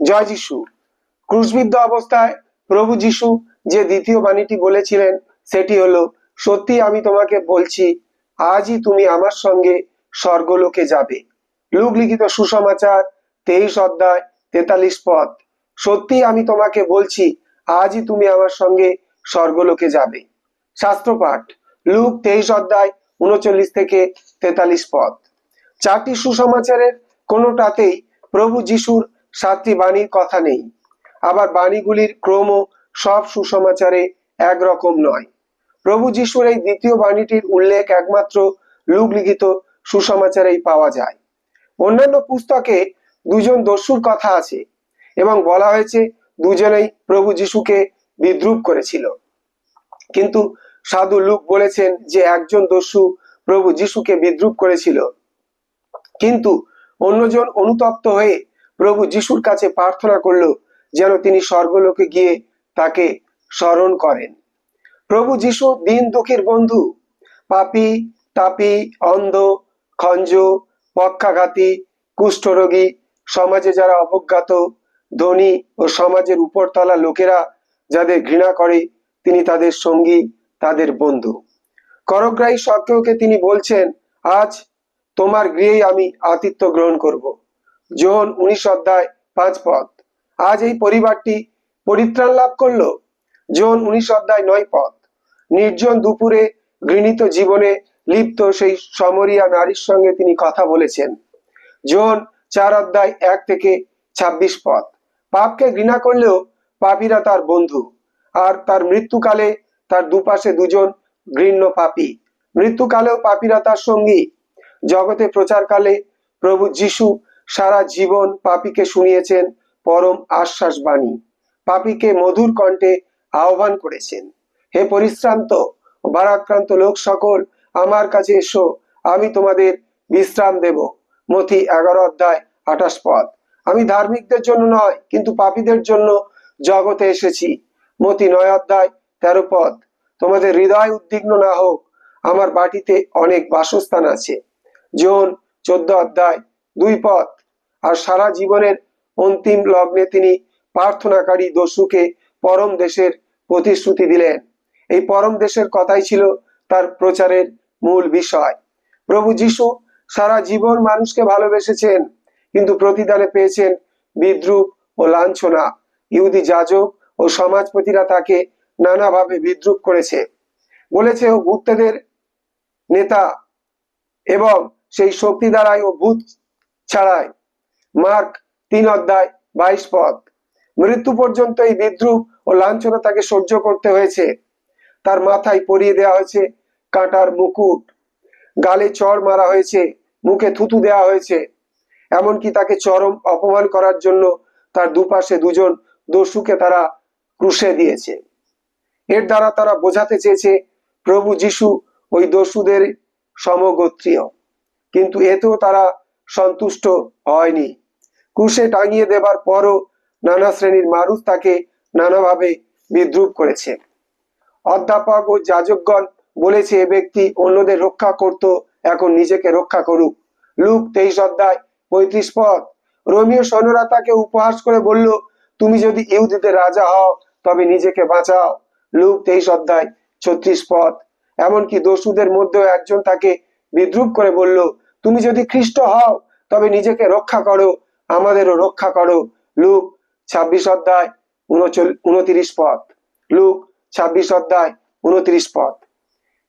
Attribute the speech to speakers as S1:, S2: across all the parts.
S1: জয় যিশু। ক্রুশবিদ্ধ অবস্থায় প্রভু যিশু যে দ্বিতীয় বাণীটি বলেছিলেন, সেটি হলো, সত্যি আমি তোমাকে বলছি, আজই তুমি আমার সঙ্গে স্বর্গলোকে যাবে। লুক লিখিত সুসমাচার, তেইশ অধ্যায়, তেতাল্লিশ পদ সত্যি আমি তোমাকে বলছি, আজই তুমি আমার সঙ্গে স্বর্গলোকে যাবে। শাস্ত্রপাঠ, লুক তেইশ অধ্যায়, উনচল্লিশ থেকে তেতাল্লিশ পদ চারটি সুসমাচারের কোনোটাতেই প্রভু যিশুর সাতটি বাণীর কথা নেই। আবার বাণীগুলির ক্রম সব সুসমাচারে একরকম নয়। প্রভু যিশুর এই দ্বিতীয় বাণীটির উল্লেখ একমাত্র লুক লিখিত সুসমাচারেই পাওয়া যায়। অন্যান্য পুস্তকে দুজন দস্যুর কথা আছে এবং বলা হয়েছে দুজনেই প্রভু যিশুকে বিদ্রুপ করেছিল। কিন্তু সাধু লুক বলেছেন যে একজন দস্যু প্রভু যিশুকে বিদ্রুপ করেছিল। কিন্তু অন্যজন অনুতপ্ত হয়ে প্রভু যিশুর কাছে প্রার্থনা করল যেন তিনি স্বর্গলোকে গিয়ে তাকে স্মরণ করেন। প্রভু যিশু দিন দুঃখীর বন্ধু। পাপি, তাপি, অন্ধ, খঞ্জ, পক্ষাঘাতী, কুষ্ঠরোগী, সমাজে যারা অবজ্ঞাত, ধনী ও সমাজের উপরতলা লোকেরা যাদের ঘৃণা করে, তিনি তাদের সঙ্গী, তাদের বন্ধু। করগ্রাহী সত্ত্বেওকে তিনি বলছেন, আজ তোমার গৃহেই আমি আতিথ্য গ্রহণ করব। যোহন উনিশ অধ্যায় পাঁচ পদ। আজ এই পরিবারটি পরিত্রাণ লাভ করল। যোহন উনিশ অধ্যায় নয় পদ। নির্জন দুপুরে ঘৃণিত জীবনে লিপ্ত সেই সমরিয়া নারীর সঙ্গে তিনি কথা বলেছেন। যোহন চার অধ্যায় এক থেকে ছাব্বিশ পদ। পাপকে ঘৃণা করলেও পাপীরা তার বন্ধু, আর তার মৃত্যুকালে তার দুপাশে দুজন ঘৃণ্য পাপী। মৃত্যুকালেও পাপীরা তার সঙ্গী। জগতে প্রচারকালে প্রভু যিশু সারা জীবন পাপীকে শুনিয়েছেন পরম আশ্বাস বাণী। পাপীকে মধুর কণ্ঠে আহ্বান করেছেন। হে পরিশ্রান্ত ভারাক্রান্ত লোক সকল, আমার কাছে এসো, আমি তোমাদের বিশ্রাম দেব। মথি এগারো অধ্যায় আঠাশ পদ। আমি ধার্মিকদের জন্য নয়, কিন্তু পাপীদের জন্য জগতে এসেছি। মতি নয় অধ্যায় তেরো পদ। তোমাদের হৃদয় উদ্বিগ্ন না হোক, আমার বাটিতে অনেক বাসস্থান আছে। জোন চোদ্দ অধ্যায় দুই পদ। আর সারা জীবনের অন্তিম লগ্নে তিনি প্রার্থনাকারী দস্যুকে পরম দেশের প্রতিশ্রুতি দিলেন। এই পরম দেশের কথাই ছিল তার প্রচারের মূল বিষয়। প্রভু যিশু সারা জীবন মানুষকে ভালোবেসেছেন, কিন্তু প্রতিদানে পেয়েছেন বিদ্রুপ ও লাঞ্ছনা। ইহুদি যাজক ও সমাজপতিরা তাকে নানাভাবে বিদ্রুপ করেছে। বলেছে, ও ভূতদের নেতা এবং সেই শক্তি দ্বারাই ও ভূত ছাড়ায় মার্ক তিন অধ্যায় বাইশ পদ। মৃত্যু পর্যন্ত এই বিদ্রুপ ও লাঞ্ছনা তাকে সহ্য করতে হয়েছে। তার মাথায় পরিয়ে দেওয়া হয়েছে কাঁটার মুকুট। গালে চড় মারা হয়েছে, মুখে থুতু দেওয়া হয়েছে। এমনকি তাকে চরম অপমান করার জন্য তার দুপাশে দুজন দস্যুকে তারা ক্রুশে দিয়েছে। এর দ্বারা তারা বোঝাতে চেয়েছে, প্রভু যিশু ওই দস্যুদের সমগোত্রীয়। কিন্তু এতেও তারা সন্তুষ্ট হয়নি। ক্রুশে টাঙিয়ে দেবার পরও নানা শ্রেণির মানুষ তাকে নানাভাবে বিদ্রুপ করেছে। অধ্যাপক ও যাজকগণ বলেছে, এ ব্যক্তি অন্যদের রক্ষা করত, এখন নিজেকে রক্ষা করুক। লুক, তেইশ অধ্যায়, পঁয়ত্রিশ পদ রোমিও সৈন্যরা তাকে উপহাস করে বলল, তুমি যদি ইহুদিদের রাজা হও, তবে নিজেকে বাঁচাও। লুক, তেইশ অধ্যায়, ছত্রিশ পদ এমনকি দস্যুদের মধ্যেও একজন তাকে বিদ্রুপ করে বলল, তুমি যদি খ্রিস্ট হও, তবে নিজেকে রক্ষা করো। আমাদেরও রক্ষা করো। লুক ছাব্বিশ অধ্যায় উনত্রিশ পদ লুক ছাব্বিশ অধ্যায় উনত্রিশ পদ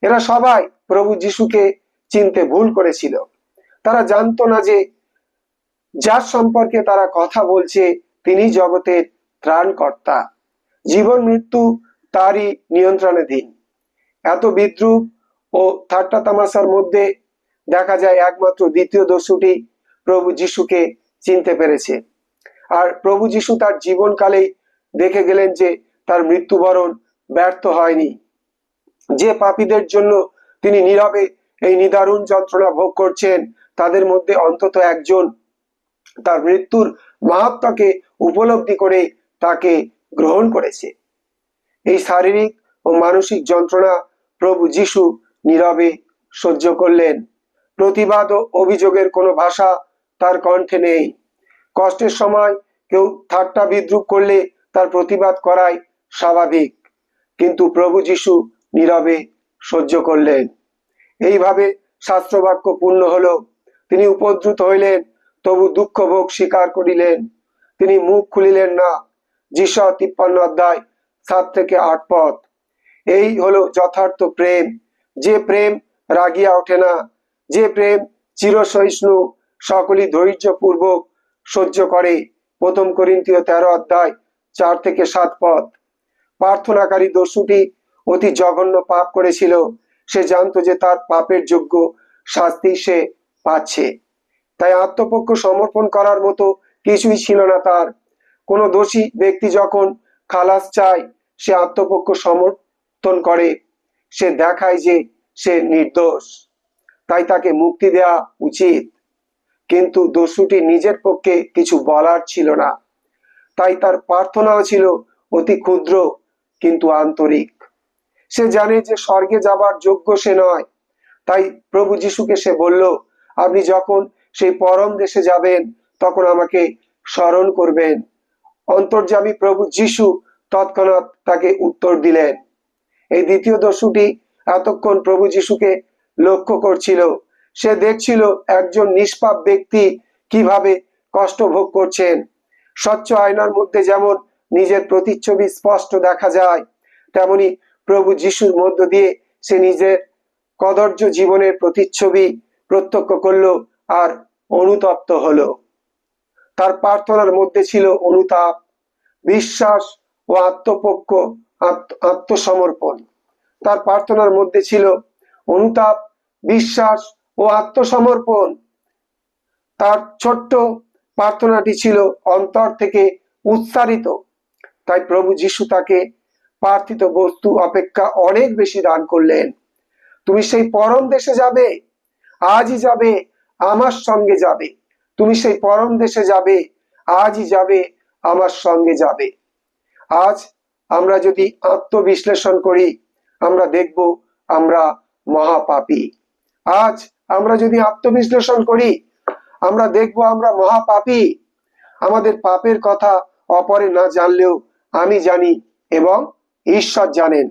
S1: এরা সবাই প্রভু যিশুকে চিনতে ভুল করেছিল। তারা জানতো না যে যার সম্পর্কে তারা কথা বলছে, তিনি জগতের ত্রাণকর্তা। জীবন, মৃত্যু তারই নিয়ন্ত্রণাধীন এত বিদ্রুপ ও ঠাট্টা তামাশার মধ্যে দেখা যায় একমাত্র দ্বিতীয় দস্যুটি প্রভু যিশুকে চিনতে পেরেছে। আর প্রভু যিশু তার জীবনকালেই দেখে গেলেন যে তার মৃত্যুবরণ ব্যর্থ হয়নি। যে পাপীদের জন্য তিনি নীরবে এই নিদারুণ যন্ত্রণা ভোগ করছেন, তাদের মধ্যে অন্তত একজন তার মৃত্যুর মাহাত্মাকে উপলব্ধি করে তাকে গ্রহণ করেছে। এই শারীরিক ও মানসিক যন্ত্রণা প্রভু যিশু নীরবে সহ্য করলেন। প্রতিবাদ ও অভিযোগের কোনো ভাষা তার কণ্ঠে নেই। কষ্টের সময় কেউ ঠাট্টা বিদ্রুপ করলে তার প্রতিবাদ করাই স্বাভাবিক। কিন্তু প্রভু যিশু নীরবে সহ্য করলেন। এইভাবে শাস্ত্রবাক্য পূর্ণ হলো। তিনি উপদ্রুত হইলেন, তবু দুঃখ ভোগ স্বীকার করিলেন। তিনি মুখ খুলিলেন না। যিশ তিপ্পান্ন অধ্যায় সাত থেকে আট পথ। এই হলো যথার্থ প্রেম। যে প্রেম রাগিয়া ওঠে না, যে প্রেম চিরসহিষ্ণু সকলই ধৈর্যপূর্বক সহ্য করে। প্রথম করিন্তীয় তেরো অধ্যায় চার থেকে সাত পথ প্রার্থনাকারী দস্যুটি অতি জঘন্য পাপ করেছিল। সে জানতো যে তার পাপের যোগ্য শাস্তি সে পাচ্ছে। তাই আত্মপক্ষ সমর্পণ করার মতো কিছুই ছিল না তার। কোনো দোষী ব্যক্তি যখন খালাস চায়, সে আত্মপক্ষ সমর্থন করে। সে দেখায় যে সে নির্দোষ। তাই তাকে মুক্তি দেওয়া উচিত। কিন্তু দস্যুটি নিজের পক্ষে কিছু বলার ছিল না। তাই তার প্রার্থনাও ছিল অতি ক্ষুদ্র কিন্তু আন্তরিক। সে জানে যে স্বর্গে যাবার যোগ্য সে নয়। তাই প্রভু যিশুকে সে বলল, আপনি যখন সেই পরম দেশে যাবেন, তখন আমাকে স্মরণ করবেন। অন্তর্যামী প্রভু যিশু, তৎক্ষণাৎ তাকে উত্তর দিলেন। এই দ্বিতীয় দস্যুটি এতক্ষণ প্রভু যিশুকে লক্ষ্য করছিল। সে দেখছিল একজন নিষ্পাপ ব্যক্তি কীভাবে কষ্ট ভোগ করছেন। স্বচ্ছ আয়নার মধ্যে যেমন নিজের প্রতিচ্ছবি স্পষ্ট দেখা যায়, তেমনি প্রভু যিশুর মধ্য দিয়ে সে নিজের কদর্য জীবনের প্রতিচ্ছবি প্রত্যক্ষ করল আর অনুতপ্ত হলো। তার প্রার্থনার মধ্যে ছিল অনুতাপ, বিশ্বাস ও আত্মপক্ষ, আত্ম- আত্মসমর্পণ। তার প্রার্থনার মধ্যে ছিল অনুতাপ, বিশ্বাস ও আত্মসমর্পণ। তার ছোট্ট প্রার্থনাটি ছিল অন্তর থেকে উচ্চারিত। তাই প্রভু যিশু তাকে প্রার্থিত বস্তু অপেক্ষা অনেক বেশি দান করলেন। তুমি সেই পরম দেশে যাবে, আজই যাবে, আমার সঙ্গে যাবে। তুমি সেই পরম দেশে যাবে, আজই যাবে, আমার সঙ্গে যাবে। আজ আমরা যদি আত্মবিশ্লেষণ করি, আমরা দেখব আমরা মহাপাপী। আজ আমরা যদি আত্মবিশ্লেষণ করি, আমরা দেখব আমরা মহাপাপী। আমাদের পাপের কথা অপরে না জানলেও আমি জানি এবং ঈশ্বর জানেন।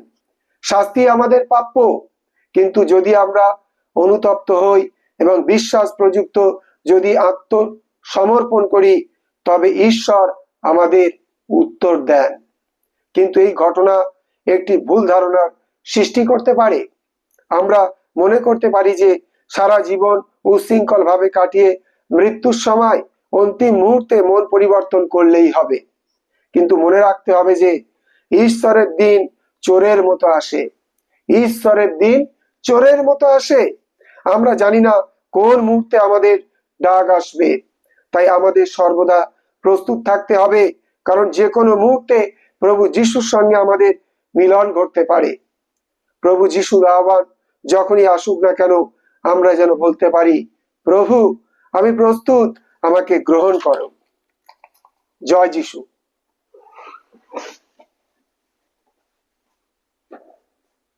S1: শাস্তি আমাদের প্রাপ্য। কিন্তু যদি আমরা অনুতপ্ত হই এবং বিশ্বাস প্রযুক্ত যদি আত্মসমর্পণ করি, তবে ঈশ্বর আমাদের উত্তর দেন। কিন্তু এই ঘটনা একটি ভুল ধারণার সৃষ্টি করতে পারে। আমরা মনে করতে পারি যে সারা জীবন উশৃঙ্খল ভাবে কাটিয়ে মৃত্যুর সময় অন্তিম মুহূর্তে মন পরিবর্তন করলেই হবে। কিন্তু মনে রাখতে হবে যে, ঈশ্বরের দিন চোরের মতো আসে। ঈশ্বরের দিন চোরের মতো আসে। আমরা জানি না কোন মুহূর্তে আমাদের ডাক আসবে। তাই আমাদের সর্বদা প্রস্তুত থাকতে হবে, কারণ যে কোনো মুহূর্তে প্রভু যিশুর সঙ্গে আমাদের মিলন ঘটতে পারে। প্রভু যিশুর আহ্বান যখনই আসুক না কেন আমরা যেন বলতে পারি প্রভু আমি প্রস্তুত আমাকে গ্রহণ করো। জয় যিশু।